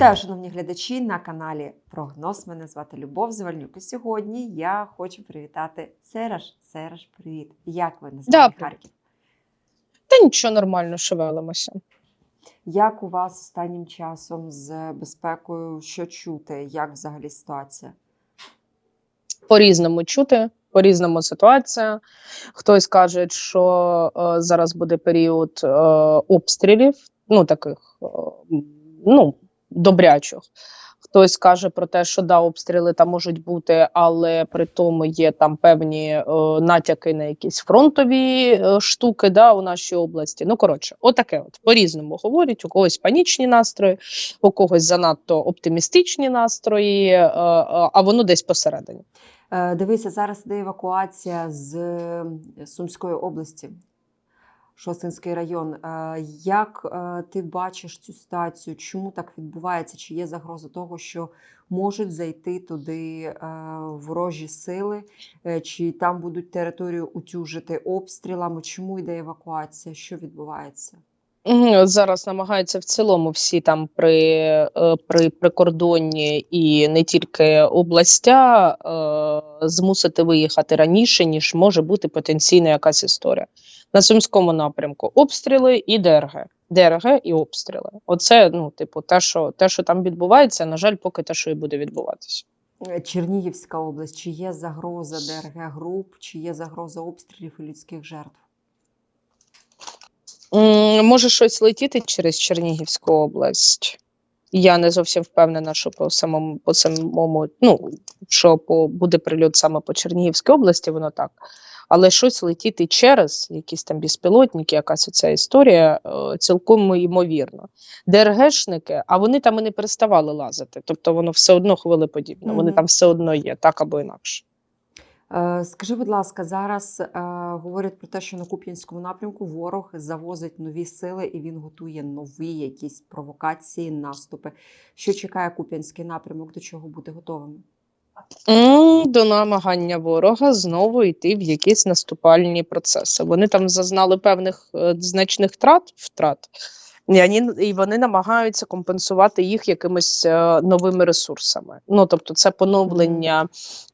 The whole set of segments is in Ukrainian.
Вітаю, шановні глядачі на каналі Прогноз. Мене звати Любов Завальнюк. І сьогодні я хочу привітати Сераж. Сераж, привіт. Як ви називаєте Да, Харків? Та нічого нормально, шевелимося. Як у вас останнім часом з безпекою? Що чути? Як взагалі ситуація? По-різному чути, по-різному ситуація. Хтось каже, що е, зараз буде період е, обстрілів, ну таких е, ну, добрячих. Хтось каже про те, що да, обстріли там можуть бути, але при тому є там певні е, натяки на якісь фронтові е, штуки да, у нашій області. Ну, коротше, отаке от по-різному говорять, у когось панічні настрої, у когось занадто оптимістичні настрої, е, е, а воно десь посередині. Е, Дивися, зараз іде евакуація з е, Сумської області, Шостинський район. Е, Як е, ти бачиш цю ситуацію? Чому так відбувається? Чи є загроза того, що можуть зайти туди е, ворожі сили, чи там будуть територію утюжити обстрілами? Чому йде евакуація? Що відбувається? Зараз намагаються в цілому всі там при, при прикордонні і не тільки областя змусити виїхати раніше, ніж може бути потенційна якась історія. На Сумському напрямку обстріли і ДРГ. ДРГ і обстріли. Оце, ну, типу, те, що, те, що там відбувається, на жаль, поки те, що і буде відбуватися. Е, Чернігівська область, чи є загроза ДРГ груп, чи є загроза обстрілів і людських жертв? Може щось летіти через Чернігівську область. Я не зовсім впевнена, що по самому по самому, ну що по буде прильот саме по Чернігівській області, воно так. Але щось летіти через якісь там безпілотники, якась оця історія, е, цілком ймовірно. ДРГшники, а вони там і не переставали лазити. Тобто воно все одно хвилеподібне, вони там все одно є, так або інакше. Е, Скажи, будь ласка, зараз е, говорять про те, що на Куп'янському напрямку ворог завозить нові сили і він готує нові якісь провокації, наступи. Що чекає Куп'янський напрямок, до чого бути готовими? До намагання ворога знову йти в якісь наступальні процеси. Вони там зазнали певних е, значних втрат, втрат і, вони, намагаються компенсувати їх якимись е, новими ресурсами. Ну тобто, це поновлення.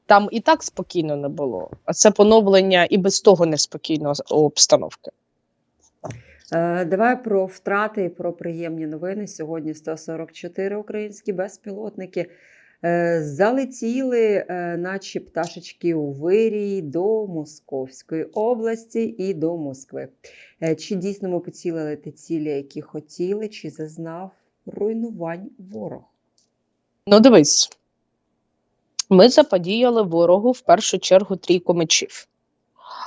Там і так спокійно не було, а це поновлення і без того неспокійно обстановки. Е, Давай про втрати і про приємні новини. Сьогодні 144 українські безпілотники залетіли, е, наче пташечки у вирій, до Московської області і до Москви. Е, Чи дійсно ми поцілили ті цілі, які хотіли, чи зазнав руйнувань ворог? Ну, дивись, ми заподіяли ворогу в першу чергу трійку мечів.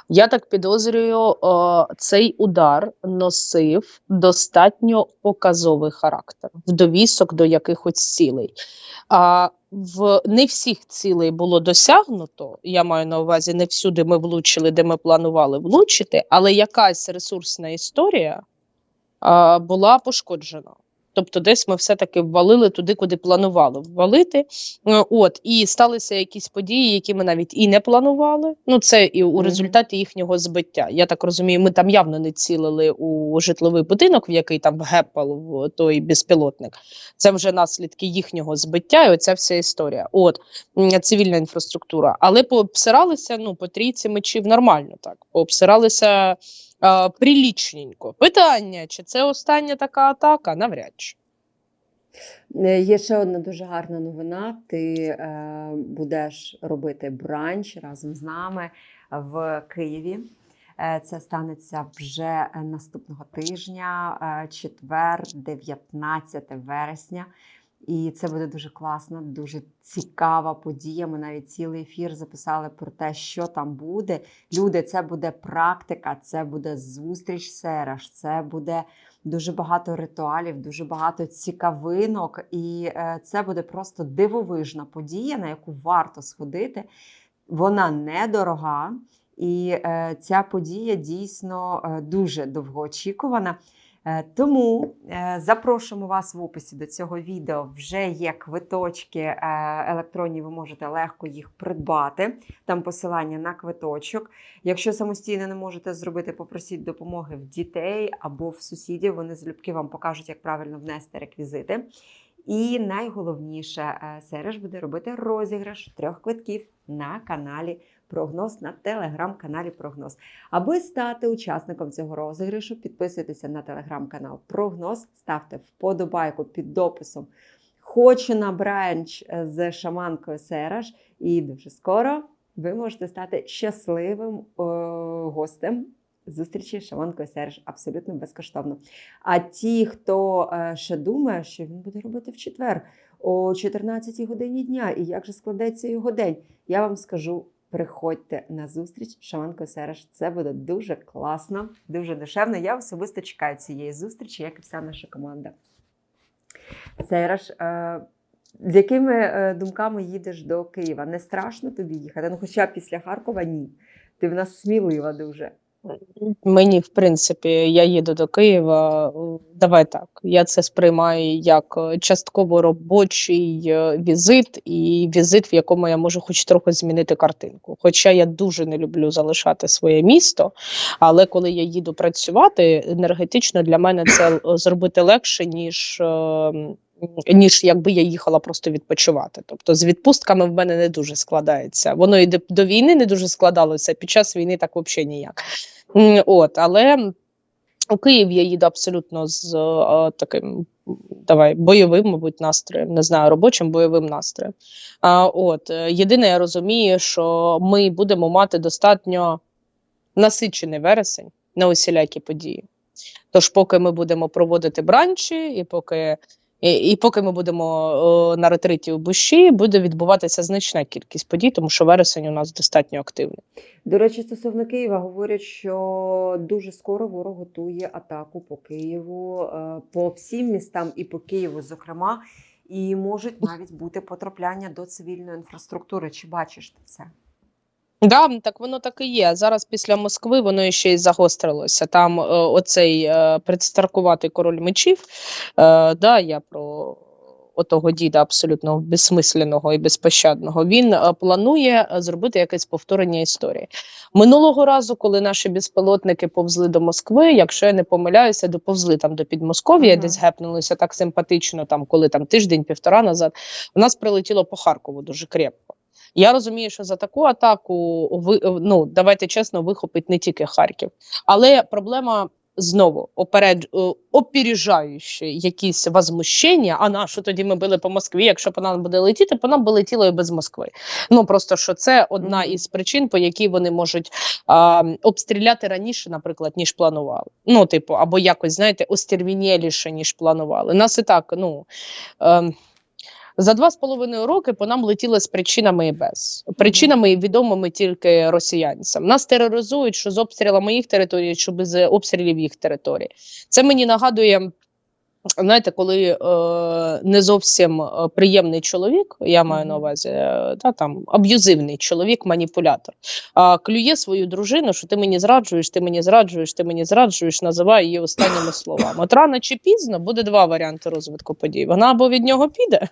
Я так підозрюю, е, цей удар носив достатньо показовий характер в довісок до якихось цілей. В не всіх цілей було досягнуто. Я маю на увазі, не всюди ми влучили, де ми планували влучити, але якась ресурсна історія а, була пошкоджена. Тобто, десь ми все-таки ввалили туди, куди планували ввалити. Е, От і сталися якісь події, які ми навіть і не планували. Ну це і у результаті їхнього збиття. Я так розумію, ми там явно не цілили у житловий будинок, в який там гепал в той безпілотник. Це вже наслідки їхнього збиття, і оця вся історія. От цивільна інфраструктура. Але пообсиралися ну по трійці мечів нормально так. Пообсиралися е, прилічненько. Питання: чи це остання така атака? Навряд чи. Е, Є ще одна дуже гарна новина. Ти е, будеш робити бранч разом з нами в Києві. Е, Це станеться вже наступного тижня, е, четвер, 19 вересня. І це буде дуже класно, дуже цікава подія. Ми навіть цілий ефір записали про те, що там буде. Люди, це буде практика, це буде зустріч сераж, це буде дуже багато ритуалів, дуже багато цікавинок, і е, це буде просто дивовижна подія, на яку варто сходити. Вона недорога, і е, ця подія дійсно е, дуже довгоочікувана. Е, Тому е, запрошуємо вас в описі до цього відео. Вже є квиточки е, електронні, ви можете легко їх придбати. Там посилання на квиточок. Якщо самостійно не можете зробити, попросіть допомоги в дітей або в сусідів. Вони залюбки вам покажуть, як правильно внести реквізити. І найголовніше, е, Сереж буде робити розіграш трьох квитків на каналі Прогноз на телеграм-каналі Прогноз. Аби стати учасником цього розіграшу, підписуйтеся на телеграм-канал Прогноз, ставте вподобайку під дописом. Хочу на бранч е, з шаманкою Сереж, і дуже скоро ви можете стати щасливим е, гостем зустрічі з шаманкою Сереж абсолютно безкоштовно. А ті, хто е, ще думає, що він буде робити в четвер о 14 годині дня, і як же складеться його день, я вам скажу. Приходьте на зустріч шаманкою Сереж. Це буде дуже класно, дуже душевно. Я особисто чекаю цієї зустрічі, як і вся наша команда. Сереж, е, з якими е, думками їдеш до Києва? Не страшно тобі їхати? Ну, хоча після Харкова ні. Ти в нас смілива дуже. Мені, в принципі, я їду до Києва. е, Давай так. Я це сприймаю як е, частково робочий е, візит, і візит, в якому я можу хоч трохи змінити картинку. Хоча я дуже не люблю залишати своє місто, але коли я їду працювати, енергетично для мене це зробити легше, ніж. Ніж якби я їхала просто відпочивати. Тобто з відпустками в мене не дуже складається. Воно і до, війни не дуже складалося, під час війни так взагалі ніяк. От, але у Київ я їду абсолютно з е, таким давай бойовим, мабуть, настроєм, не знаю, робочим бойовим настроєм. А, от, е, єдине, я розумію, що ми будемо мати достатньо насичений вересень на усілякі події. Тож, поки ми будемо проводити бранчі, і поки. І, і поки ми будемо о, на ретриті у Бущі, буде відбуватися значна кількість подій, тому що вересень у нас достатньо активний. До речі, стосовно Києва говорять, що дуже скоро ворог готує атаку по Києву, е, по всім містам і по Києву, зокрема, і можуть навіть бути потрапляння до цивільної інфраструктури. Чи бачиш ти це? Да, так воно так і є. Зараз після Москви воно ще й загострилося. Там е, оцей е, предстаркуватий король мечів. Е, да, я про отого діда абсолютно безсмисленого і безпощадного. Він е, планує е, зробити якесь повторення історії. Минулого разу, коли наші безпілотники повзли до Москви, якщо я не помиляюся, доповзли там до Підмосков'я, Мгм. десь гепнулися так симпатично, там коли там тиждень-півтора назад. У нас прилетіло по Харкову дуже крепко. Я розумію, що за таку атаку ви ну давайте чесно, вихопить не тільки Харків, але проблема знову опередж е, опережаючи якісь возмущення. А на що тоді ми били по Москві? Якщо по нам буде летіти, по нам би летіло і без Москви. Ну просто що це одна із причин, по якій вони можуть а, обстріляти раніше, наприклад, ніж планували. Ну, типу, або якось знаєте, остервінєліше, ніж планували. Нас і так, ну. ем, за два з половиною роки по нам летіли з причинами і без причинами відомими тільки росіянцям. Нас тероризують, що з обстрілами їх території, що без обстрілів їх території. Це мені нагадує. Знаєте, коли е, не зовсім е, приємний чоловік, я маю на увазі, е, та там аб'юзивний чоловік, маніпулятор, а клює свою дружину, що ти мені зраджуєш, ти мені зраджуєш, ти мені зраджуєш, називає її останніми словами. От рано чи пізно буде два варіанти розвитку подій. Вона або від нього піде,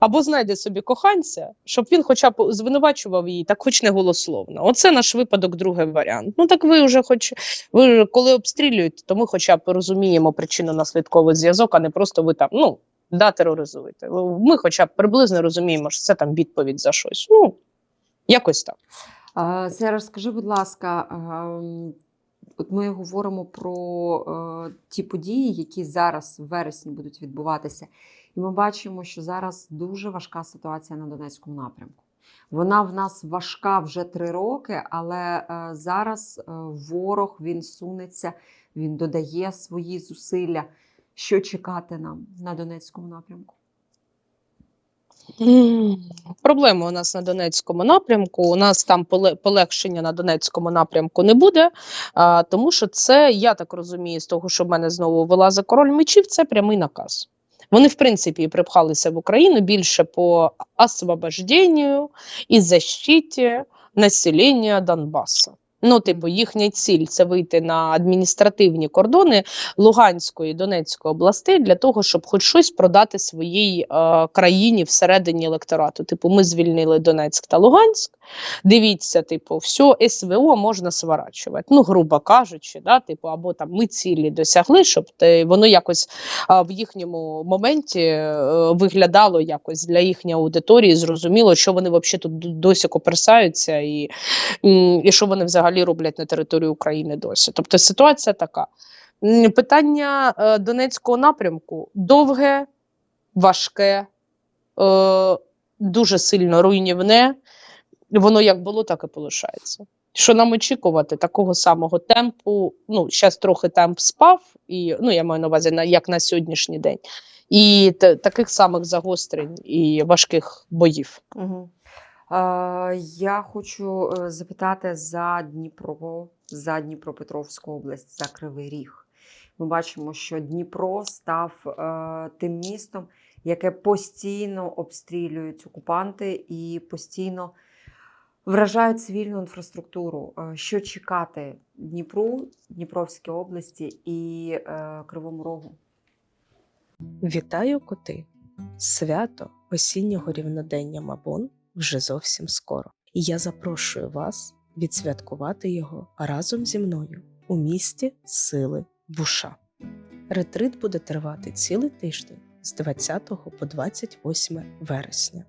або знайде собі коханця, щоб він хоча б звинувачував її, так хоч не голословно. Оце наш випадок, другий варіант. Ну так ви вже хоч ви коли обстрілюєте, то ми хоча б розуміємо причинно наслідковий зв'язок, а не просто ви там ну да тероризуєте. Ми хоча б приблизно розуміємо, що це там відповідь за щось. Ну якось так. Сереж, скажи, будь ласка, от ми говоримо про е, ті події, які зараз в вересні будуть відбуватися, і ми бачимо, що зараз дуже важка ситуація на Донецькому напрямку. Вона в нас важка вже три роки, але е, зараз е, ворог він сунеться, він додає свої зусилля. Що чекати нам на Донецькому напрямку? Проблеми у нас на Донецькому напрямку. У нас там полегшення на Донецькому напрямку не буде, тому що це, я так розумію, з того, що в мене знову вилазить король мечів, це прямий наказ. Вони, в принципі, припхалися в Україну більше по освобожденню і защиті населення Донбасу. Ну, типу, їхня ціль це вийти на адміністративні кордони Луганської і Донецької областей для того, щоб хоч щось продати своїй е, країні всередині електорату. Типу, ми звільнили Донецьк та Луганськ. Дивіться, типу, все СВО можна сворачувати. Ну, грубо кажучи, да, типу, або там ми цілі досягли, щоб те, воно якось а, в їхньому моменті е, виглядало якось для їхньої аудиторії, зрозуміло, що вони взагалі тут досі коперсаються і, м, і що вони взагалі роблять на території України досі. Тобто ситуація така. Питання е, Донецького напрямку довге, важке, е, дуже сильно руйнівне. Воно як було, так і полишається. Що нам очікувати такого самого темпу? Ну, зараз трохи темп спав, і ну я маю на увазі на як на сьогоднішній день, і та- таких самих загострень і важких боїв. Угу. Я хочу е, запитати за Дніпро, за Дніпропетровську область, за Кривий Ріг. Ми бачимо, що Дніпро став е, тим містом, яке постійно обстрілюють окупанти і постійно вражають цивільну інфраструктуру. Е, Що чекати Дніпру, Дніпровській області і Кривому Рогу? Вітаю коти! Свято осіннього рівнодення Мабон вже зовсім скоро. І я запрошую вас відсвяткувати його разом зі мною у місті Сили Буша. Ретрит буде тривати цілий тиждень з 20 по 28 вересня.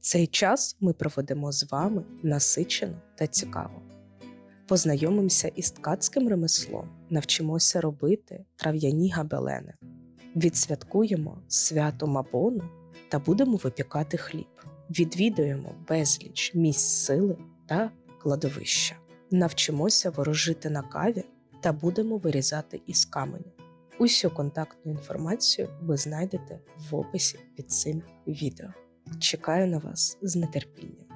Цей час ми проведемо з вами насичено та цікаво. Познайомимося із ткацьким ремеслом, навчимося робити трав'яні габелени, відсвяткуємо свято Мабону та будемо випікати хліб. Відвідуємо безліч місць сили та кладовища. Навчимося ворожити на каві та будемо вирізати із каменю. Усю контактну інформацію ви знайдете в описі під цим відео. Чекаю на вас з нетерпінням.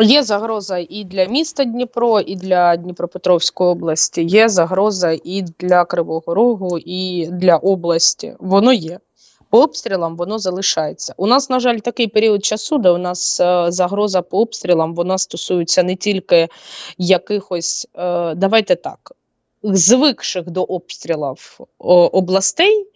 Є загроза і для міста Дніпро, і для Дніпропетровської області. Є загроза і для Кривого Рогу, і для області. Воно є. По обстрілам воно залишається. У нас, на жаль, такий період часу, де у нас е, загроза по обстрілам вона стосується не тільки якихось, е, давайте так, звикших до обстрілів областей, е,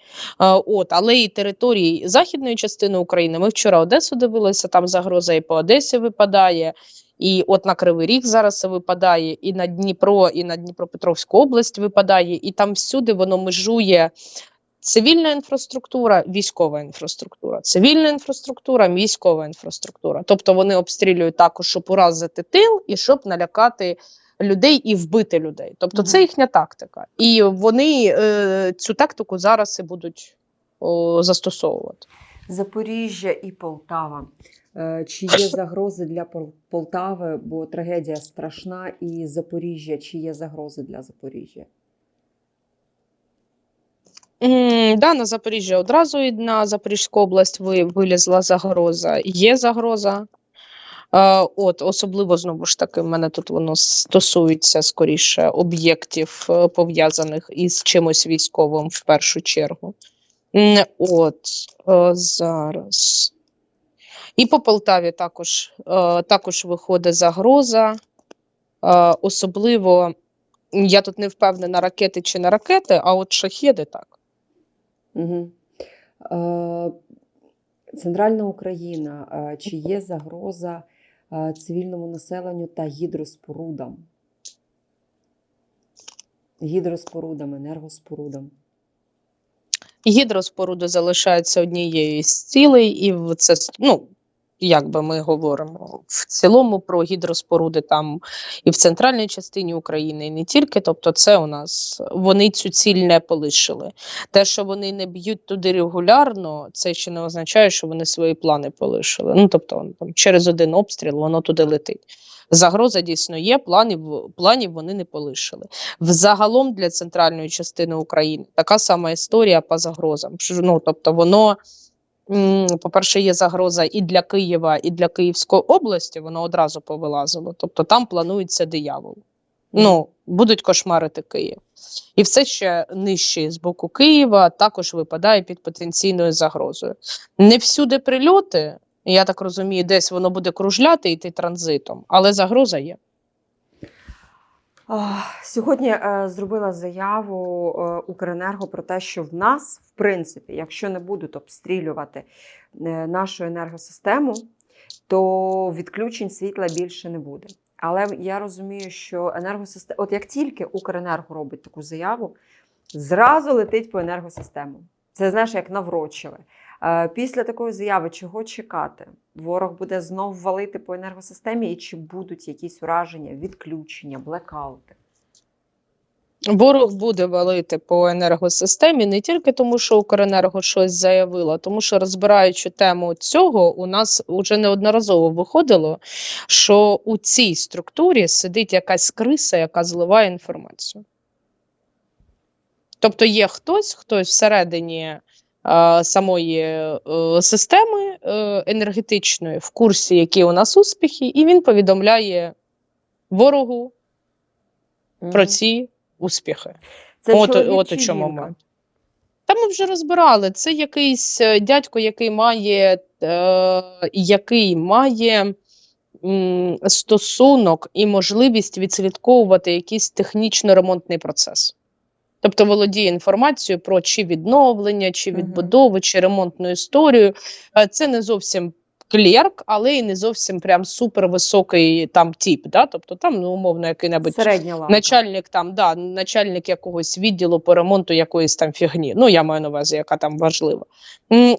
от, але і територій західної частини України. Ми вчора Одесу дивилися, там загроза і по Одесі випадає. І от на Кривий Ріг зараз випадає, і на Дніпро, і на Дніпропетровську область випадає, і там всюди воно межує цивільна інфраструктура, військова інфраструктура, цивільна інфраструктура, військова інфраструктура. Тобто вони обстрілюють також, щоб уразити тил і щоб налякати людей і вбити людей. Тобто це їхня тактика. І вони е, цю тактику зараз і будуть о, застосовувати. Запоріжжя і Полтава. Е, Чи є загрози для Пол- Полтави, бо трагедія страшна, і Запоріжжя, чи є загрози для Запоріжжя? Да, на Запоріжжя одразу і на Запорізьку область ви- вилізла загроза. Є загроза. Е, От, особливо знову ж таки, в мене тут воно стосується скоріше об'єктів, е, пов'язаних із чимось військовим в першу чергу. От е, зараз. І по Полтаві також, е, також виходить загроза. Е, Особливо, я тут не впевнена, ракети чи не ракети, а от шахеди так. Угу. Центральна Україна. Е, Чи є загроза е, цивільному населенню та гідроспорудам? Гідроспорудам, енергоспорудам. Гідроспоруда залишається однією з цілей, і це ну, як би ми говоримо в цілому про гідроспоруди там і в центральній частині України, і не тільки. Тобто, це у нас вони цю ціль не полишили. Те, що вони не б'ють туди регулярно, це ще не означає, що вони свої плани полишили. Ну тобто, там через один обстріл воно туди летить. Загроза дійсно є, планів планів вони не полишили. Взагалом для центральної частини України така сама історія по загрозам. Ну, тобто, воно, по-перше, є загроза і для Києва, і для Київської області, воно одразу повилазило. Тобто там планується диявол. Ну, будуть кошмарити Київ. І все ще нижче з боку Києва також випадає під потенційною загрозою. Не всюди прильоти, я так розумію, десь воно буде кружляти і йти транзитом, але загроза є. Сьогодні е, зробила заяву е, Укренерго про те, що в нас, в принципі, якщо не будуть обстрілювати е, нашу енергосистему, то відключень світла більше не буде. Але я розумію, що енергосистема, от як тільки Укренерго робить таку заяву, зразу летить по енергосистему. Це знаєш, як наврочили. Е, Після такої заяви чого чекати? Ворог буде знов валити по енергосистемі, і чи будуть якісь ураження, відключення, блекаути? Ворог буде валити по енергосистемі не тільки тому, що Укренерго щось заявило, тому що розбираючи тему цього, у нас вже неодноразово виходило, що у цій структурі сидить якась криса, яка зливає інформацію. Тобто є хтось, хтось всередині е, самої е, системи е, енергетичної в курсі, які у нас успіхи, і він повідомляє ворогу про ці успіхи. Це от, от у чому ми. Та ми вже розбирали. Це якийсь е, дядько, який має, е, який має м, стосунок і можливість відслідковувати якийсь технічно-ремонтний процес. Тобто володіє інформацією про чи відновлення, чи відбудову, чи ремонтну історію. Е, Це не зовсім клерк, але і не зовсім прям супервисокий там тип. Да? Тобто там, ну, умовно, який-небудь Начальник там, да, начальник якогось відділу по ремонту якоїсь там фігні. Ну, я маю на увазі, яка там важлива.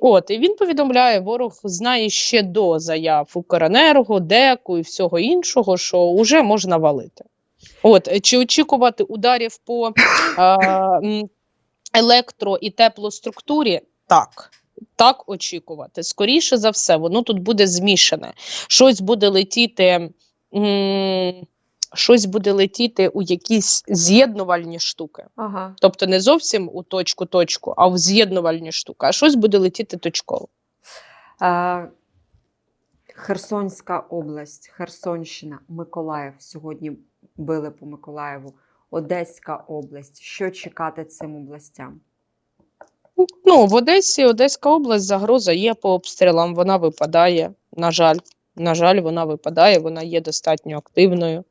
От, і він повідомляє, ворог знає ще до заяв Укренерго, ДЕКу і всього іншого, що вже можна валити. От, е, чи очікувати ударів по е, електро і теплоструктурі? Так. Так очікувати. Скоріше за все, воно тут буде змішане. Щось буде летіти. щось буде летіти у якісь з'єднувальні штуки. Ага. Тобто не зовсім у точку-точку, а в з'єднувальні штуки, а щось буде летіти точково. Е, Херсонська область, Херсонщина, Миколаїв. Сьогодні били по Миколаєву. Одеська область. Що чекати цим областям? Ну, в Одесі, Одеська область, загроза є по обстрілам, вона випадає. На жаль, на жаль, вона випадає, вона є достатньо активною.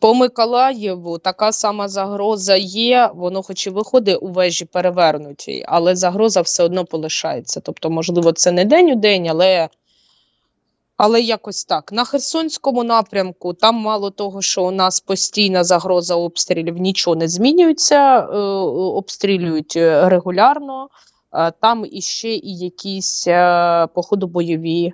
По Миколаєву така сама загроза є, воно хоч і виходить у вежі перевернутій, але загроза все одно полишається. Тобто, можливо, це не день у день, але, але якось так. На Херсонському напрямку там мало того, що у нас постійна загроза обстрілів, нічого не змінюється, е, обстрілюють е, регулярно. Е, Там іще і якісь походу бойові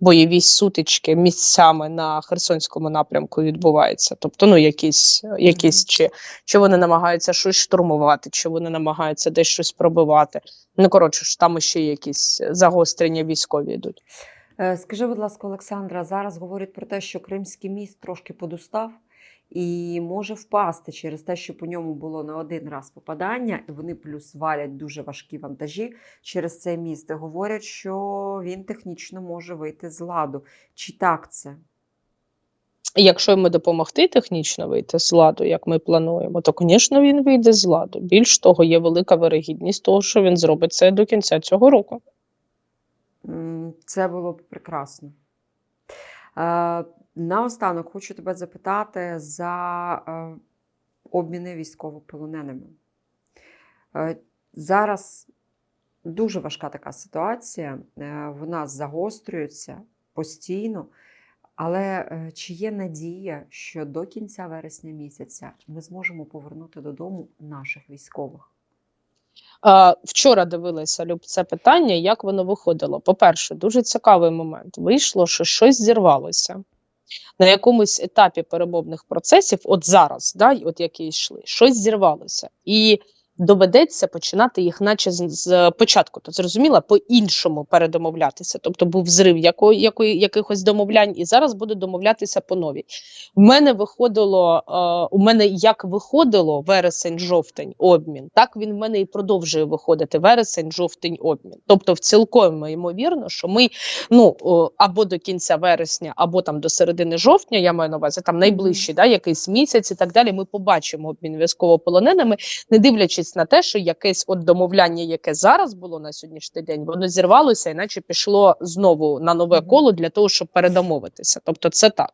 бойові сутички місцями на Херсонському напрямку відбуваються. Тобто, ну якісь, якісь чи, чи вони намагаються щось штурмувати, чи вони намагаються десь щось пробивати. Ну коротше ж, там ще якісь загострення військові йдуть. Е, Скажи, будь ласка, Олександра, зараз говорять про те, що Кримський міст трошки подустав і може впасти через те, що по ньому було не один раз попадання, і вони плюс валять дуже важкі вантажі через цей міст. Говорять, що він технічно може вийти з ладу. Чи так це? Якщо йому допомогти технічно вийти з ладу, як ми плануємо, то, звісно, він вийде з ладу. Більш того, є велика вирогідність того, що він зробить це до кінця цього року. Це було б прекрасно. Е, Наостанок хочу тебе запитати за е, обміни військовополоненими. Е, Зараз дуже важка така ситуація, вона загострюється постійно. Але чи є надія, що до кінця вересня місяця ми зможемо повернути додому наших військових? А, вчора дивилася Люб, це питання, як воно виходило. По-перше, дуже цікавий момент. Вийшло, що щось зірвалося. На якомусь етапі перемовних процесів, от зараз, да, от які йшли, щось зірвалося. І доведеться починати їх, наче з, з початку. То зрозуміло, по-іншому передомовлятися. Тобто був зрив яко, якої, якихось домовлянь, і зараз буде домовлятися по новій. У мене виходило, е, у мене як виходило вересень-жовтень обмін, так він в мене і продовжує виходити вересень-жовтень обмін. Тобто, в цілком ймовірно, що ми ну або до кінця вересня, або там до середини жовтня, я маю на увазі там найближчий, да, якийсь місяць і так далі. Ми побачимо обмін військовополоненими, не дивлячись на те, що якесь от домовляння, яке зараз було на сьогоднішній день, воно зірвалося, іначе пішло знову на нове коло для того, щоб передомовитися. Тобто, це так.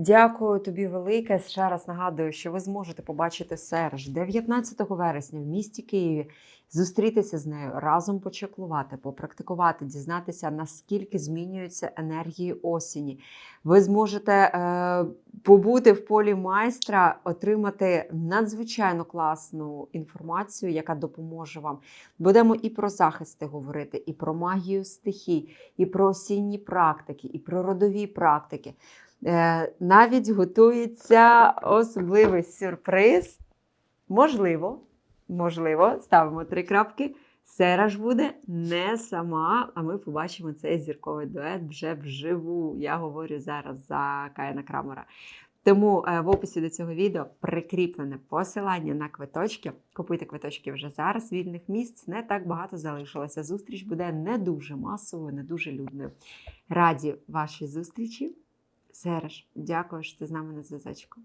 Дякую тобі велике. Ще раз нагадую, що ви зможете побачити Серж 19 вересня в місті Києві, зустрітися з нею, разом почеклувати, попрактикувати, дізнатися, наскільки змінюються енергії осені. Ви зможете е, побути в полі майстра, отримати надзвичайно класну інформацію, яка допоможе вам. Будемо і про захисти говорити, і про магію стихій, і про осінні практики, і про родові практики. Е, навіть готується особливий сюрприз. Можливо, можливо, ставимо три крапки. Сера ж буде не сама, а ми побачимо цей зірковий дует вже вживу. Я говорю зараз за Каїна Крамера. Тому е, в описі до цього відео прикріплене посилання на квиточки. Купуйте квиточки вже зараз. Вільних місць не так багато залишилося. Зустріч буде не дуже масовою, не дуже людною. Раді вашій зустрічі. Сереж, дякую, що ти з нами на зв'язочку.